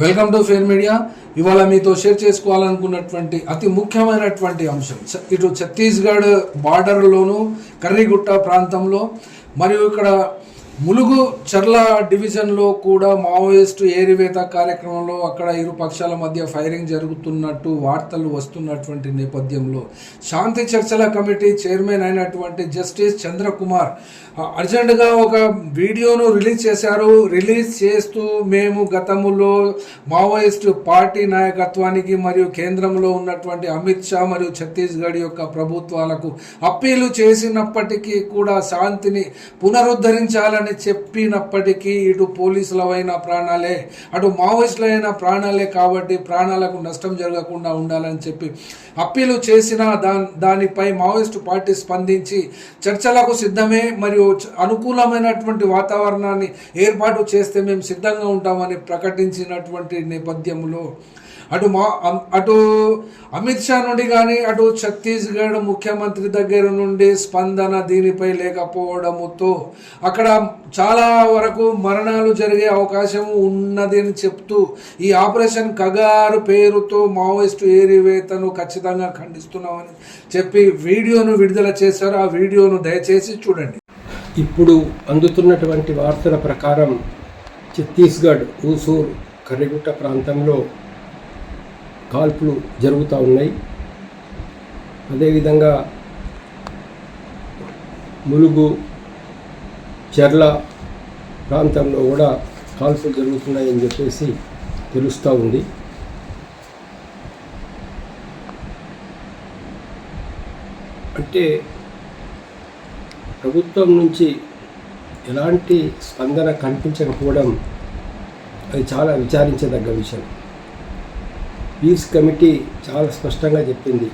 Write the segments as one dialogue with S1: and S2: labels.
S1: Welcome to fair media ఇవాళ మీతో share చేసుకోవాలనుకున్నటువంటి అతి ముఖ్యమైనటువంటి అంశం. చ- ఇటు ఛత్తీస్గఢ్ బార్డర్లోను కర్రీగుట్ట ప్రాంతంలో మరియు ఇక్కడ ములుగు చర్ల డివిజన్లో కూడా మావోయిస్టు ఏరివేత కార్యక్రమంలో అక్కడ ఇరు పక్షాల మధ్య ఫైరింగ్ జరుగుతున్నట్టు వార్తలు వస్తున్నటువంటి నేపథ్యంలో శాంతి చర్చల కమిటీ చైర్మన్ అయినటువంటి జస్టిస్ చంద్రకుమార్ అర్జెంటుగా ఒక వీడియోను రిలీజ్ చేశారు. రిలీజ్ చేస్తూ మేము గతంలో మావోయిస్టు పార్టీ నాయకత్వానికి మరియు కేంద్రంలో ఉన్నటువంటి అమిత్ షా మరియు ఛత్తీస్గఢ్ యొక్క ప్రభుత్వాలకు అప్పీలు చేసినప్పటికీ కూడా శాంతిని పునరుద్ధరించాలని చెప్పినప్పటికీ ఇటు పోలీసులవైన ప్రాణాలే అటు మావోయిస్టులైన ప్రాణాలే కాబట్టి ప్రాణాలకు నష్టం జరగకుండా ఉండాలని చెప్పి అప్పీలు చేసిన దా దానిపై మావోయిస్టు పార్టీ స్పందించి చర్చలకు సిద్ధమే మరియు అనుకూలమైనటువంటి వాతావరణాన్ని ఏర్పాటు చేస్తే మేము సిద్ధంగా ఉంటామని ప్రకటించినటువంటి నేపథ్యంలో అటు మా అటు అమిత్ షా నుండి కానీ అటు ఛత్తీస్గఢ్ ముఖ్యమంత్రి దగ్గర నుండి స్పందన దీనిపై లేకపోవడముతో అక్కడ చాలా వరకు మరణాలు జరిగే అవకాశం ఉన్నది అని చెప్తూ ఈ ఆపరేషన్ కగారు పేరుతో మావోయిస్టు ఏరివేతను ఖచ్చితంగా ఖండిస్తున్నామని చెప్పి వీడియోను విడుదల చేశారు. ఆ వీడియోను దయచేసి చూడండి.
S2: ఇప్పుడు అందుతున్నటువంటి వార్తల ప్రకారం ఛత్తీస్గఢ్ ఊసూర్ కరిగుట్ట ప్రాంతంలో కాల్పులు జరుగుతూ ఉన్నాయి. అదేవిధంగా ములుగు చెర్ల ప్రాంతంలో కూడా కాల్పులు జరుగుతున్నాయని చెప్పేసి తెలుస్తూ ఉంది. అంటే ప్రభుత్వం నుంచి ఎలాంటి స్పందన కనిపించకపోవడం అది చాలా విచారించదగ్గ విషయం. పీస్ కమిటీ చాలా స్పష్టంగా చెప్పింది.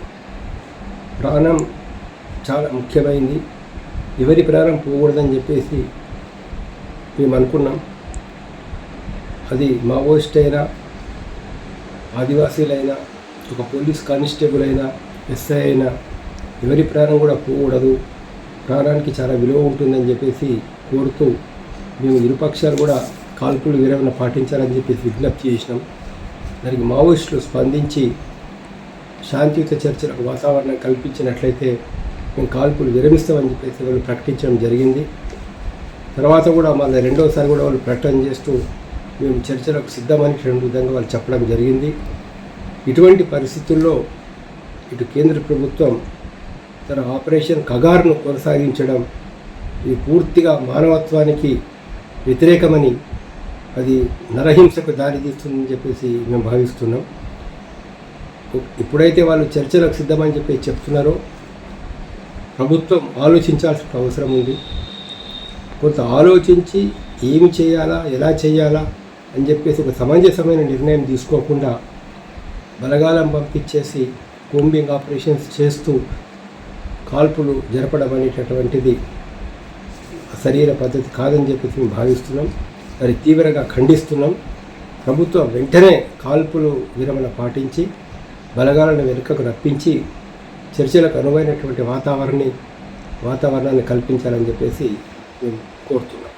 S2: ప్రాణం చాలా ముఖ్యమైంది. ఎవరి ప్రాణం పోకూడదని చెప్పేసి మేము అనుకున్నాం. అది మావోయిస్ట్ అయినా ఆదివాసీలైనా ఒక పోలీస్ కానిస్టేబుల్ అయినా ఎస్ఐ అయినా ఎవరి ప్రాణం కూడా పోకూడదు. ప్రాణానికి చాలా విలువ ఉంటుందని చెప్పేసి కోరుతూ మేము ఇరుపక్షాలు కూడా కాల్పులు విరమణ పాటించాలని చెప్పేసి విజ్ఞప్తి చేసినాం. దానికి మావోయిస్టులు స్పందించి శాంతియుత చర్చలకు వాతావరణం కల్పించినట్లయితే మేము కాల్పులు విరమిస్తామని చెప్పేసి వాళ్ళు ప్రకటించడం జరిగింది. తర్వాత కూడా మళ్ళీ రెండోసారి కూడా వాళ్ళు ప్రకటన చేస్తూ మేము చర్చలకు సిద్ధమని రెండు విధంగా వాళ్ళు చెప్పడం జరిగింది. ఇటువంటి పరిస్థితుల్లో ఇటు కేంద్ర ప్రభుత్వం తన ఆపరేషన్ కగార్ను కొనసాగించడం ఇది పూర్తిగా మానవత్వానికి వ్యతిరేకమని అది నరహింసకు దారితీస్తుందని చెప్పేసి మేము భావిస్తున్నాం. ఇప్పుడైతే వాళ్ళు చర్చలకు సిద్ధమని చెప్పి చెప్తున్నారో ప్రభుత్వం ఆలోచించాల్సిన అవసరం ఉంది. కొంత ఆలోచించి ఏమి చేయాలా ఎలా చేయాలా అని చెప్పేసి ఒక సమంజసమైన నిర్ణయం తీసుకోకుండా బలగాలం పంపించేసి కూంబింగ్ ఆపరేషన్స్ చేస్తూ కాల్పులు జరపడం అనేటటువంటిది శరీర పద్ధతి కాదని చెప్పేసి మేము భావిస్తున్నాం. మరి తీవ్రంగా ఖండిస్తున్నాం. ప్రభుత్వం వెంటనే కాల్పులు విరమణ పాటించి బలగాలను వెనుకకు రప్పించి చర్చలకు అనువైనటువంటి వాతావరణాన్ని వాతావరణాన్ని కల్పించాలని చెప్పేసి మేము కోరుతున్నాం.